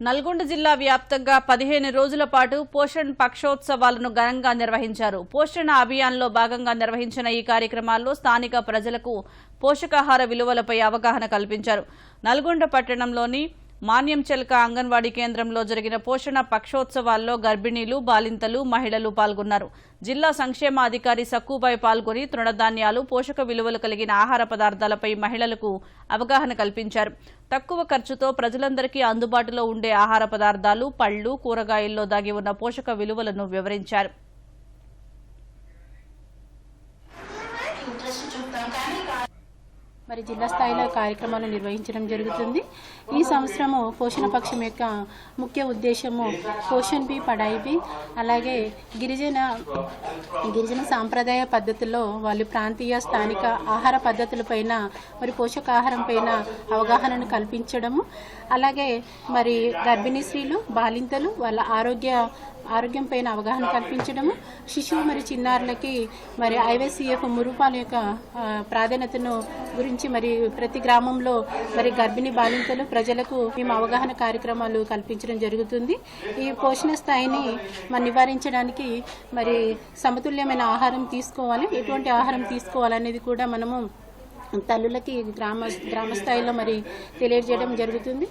నల్గొండ జిల్లా వ్యాప్తంగా పదిహేను రోజుల పాటు పోషణ్ పక్షోత్సవాలను ఘనంగా నిర్వహించారు. పోషణ అభియాన్లో భాగంగా నిర్వహించిన ఈ కార్యక్రమాల్లో స్థానిక ప్రజలకు పోషకాహార విలువలపై అవగాహన కల్పించారు. నల్గొండ పట్టణంలోని మాన్యం చెలక అంగన్వాడీ కేంద్రంలో జరిగిన పోషణ పక్షోత్సవాల్లో గర్భిణీలు బాలింతలు మహిళలు పాల్గొన్నారు. జిల్లా సంక్షేమాధికారి సక్కుపై పాల్గొని తృణధాన్యాలు పోషక విలువలు కలిగిన ఆహార పదార్థాలపై మహిళలకు అవగాహన కల్పించారు. తక్కువ ఖర్చుతో ప్రజలందరికీ అందుబాటులో ఉండే ఆహార పదార్థాలు పళ్ళు కూరగాయల్లో దాగి ఉన్న పోషక విలువలను వివరించారు. మరి జిల్లా స్థాయిలో కార్యక్రమాలు నిర్వహించడం జరుగుతుంది. ఈ సంవత్సరము పోషణ పక్షం యొక్క ముఖ్య ఉద్దేశము పోషణ్ బి పడాయి బి అలాగే గిరిజన గిరిజన సాంప్రదాయ పద్ధతుల్లో వాళ్ళు ప్రాంతీయ స్థానిక ఆహార పద్ధతులపైన మరి పోషకాహారం పైన అవగాహనను కల్పించడము. అలాగే మరి గర్భిణీ స్త్రీలు బాలింతలు వాళ్ళ ఆరోగ్య ఆరోగ్యం పైన అవగాహన కల్పించడము. శిశువు మరి చిన్నారులకి మరి ఐవైసీఎఫ్ మురుపాల యొక్క ప్రాధాన్యతను గురించి మరి ప్రతి గ్రామంలో మరి గర్భిణీ బాలింతలు ప్రజలకు మేము అవగాహన కార్యక్రమాలు కల్పించడం జరుగుతుంది. ఈ పోషణ స్థాయిని మరి నివారించడానికి మరి సమతుల్యమైన ఆహారం తీసుకోవాలి. ఎటువంటి ఆహారం తీసుకోవాలనేది కూడా మనము తల్లులకి గ్రామ గ్రామ స్థాయిలో మరి తెలియజేయడం జరుగుతుంది.